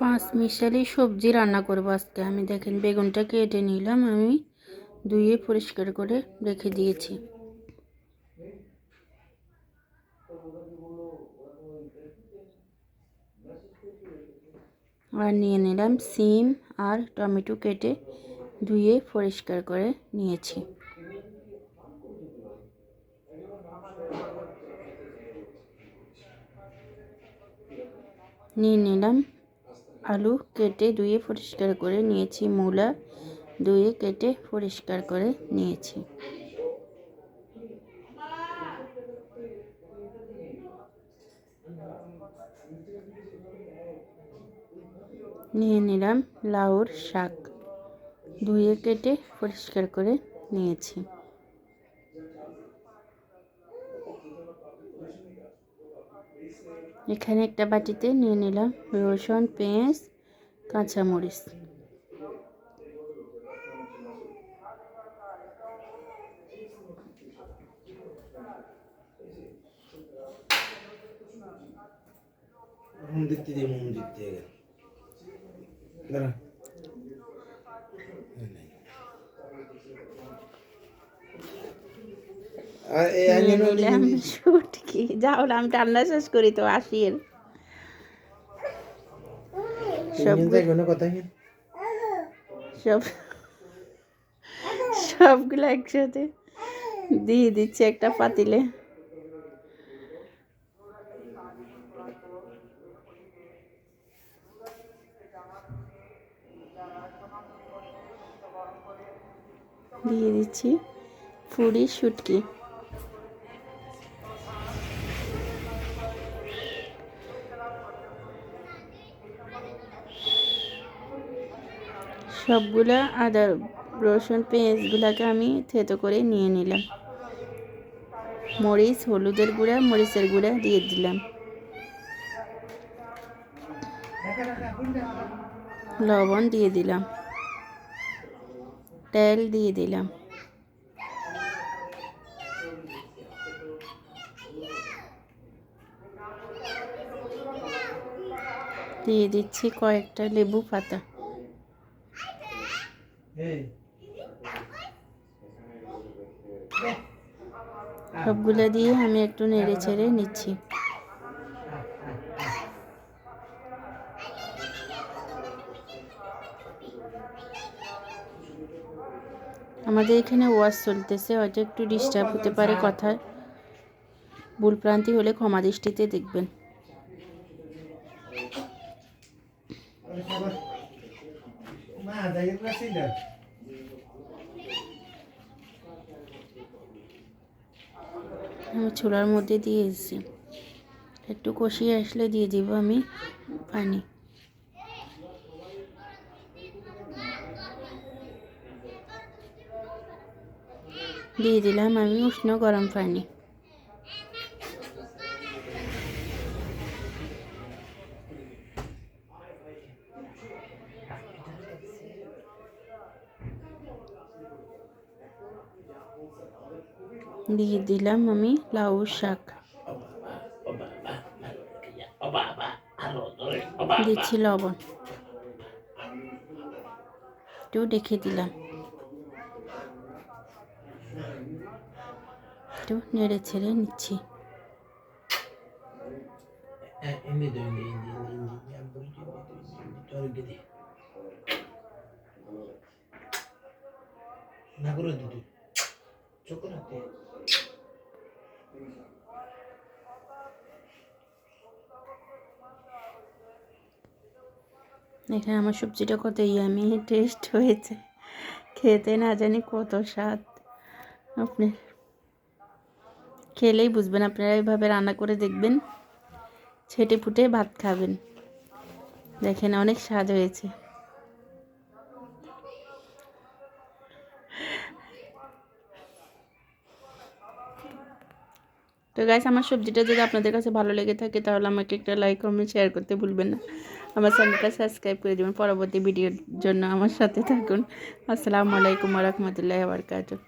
পাঁচ মিশালি সবজি রান্না করব আজকে। আমি দেখেন, বেগুনটা কেটে নিলাম, আমি ধুয়ে পরিষ্কার করে রেখে দিয়েছি। আর নিয়ে নিলাম সিম আর টমেটো কেটে ধুয়ে পরিষ্কার করে নিয়েছি। নিয়ে নিলাম। আলু কেটে ধুয়ে পরিষ্কার করে নিয়েছি। মূলা ধুয়ে কেটে পরিষ্কার করে নিয়েছি। নিয়ে নিলাম লাউর শাক। ধুয়ে কেটে পরিষ্কার করে নিয়েছি। এখানে একটা বাটিতে নিয়ে নিলাম রসুন পেঁয়াজ কাঁচামরিচ। দেখতে দিয়ে মোম গেল। দাঁড়া আর এই নিয়ে আঙিনা নিলাম শুটকি। যাও আমি রান্না শেষ করি তো কথা হেন সব সবগুলো একসাথে দিয়ে দিচ্ছি একটা পাতিলে। দিয়ে দিচ্ছি ফুরি শুটকি। সবগুলা আদা রসুন, পেঁয়াজগুলাকে আমি থেতো করে নিয়ে নিলাম। মরিচ, হলুদের গুঁড়া, মরিচের গুঁড়া দিয়ে দিলাম। লবণ দিয়ে দিলাম। তেল দিয়ে দিলাম। দিয়ে দিচ্ছি কয়েকটা লেবু পাতা। সবগুলো দিয়ে আমি একটু নেড়ে ছেড়ে নিচ্ছি। আমাদের এখানে ওয়াজ চলতেছে, হয়তো একটু ডিস্টার্ব হতে পারে কথায়। ভুলপ্রান্তি হলে ক্ষমা দৃষ্টিতে দেখবেন। ছোলার মধ্যে দিয়ে এসেছি একটু কষিয়ে আসলে দিয়ে দিব আমি পানি। দিয়ে দিলাম আমি উষ্ণ গরম পানি। দিয়ে দিলাম আমি লাউ শাক। দিচ্ছি লবণ। একটু দেখে দিলাম। একটু নেড়ে ছেড়ে নিচ্ছি। না করে দিদি। চোখ রাখতে এখানে আমার সবজিটা কত ইয়ামি টেস্ট হয়েছে। খেতে না জানি কত স্বাদ। আপনি খেলেই বুঝবেন, আপনারা এইভাবে রান্না করে দেখবেন ছেটে ফুটে ভাত খাবেন। দেখেন অনেক স্বাদ হয়েছে। তো গাইস আমার সবজিটা যদি আপনাদের কাছে ভালো লেগে থাকে, তাহলে আমাকে একটা লাইক কমেন্ট শেয়ার করতে ভুলবেন না। আমার চ্যানেলটা সাবস্ক্রাইব করে দেবেন। পরবর্তী ভিডিওর জন্য আমার সাথে থাকুন। আসসালামু আলাইকুম রহমতুল্লাহ বারকাতুহ।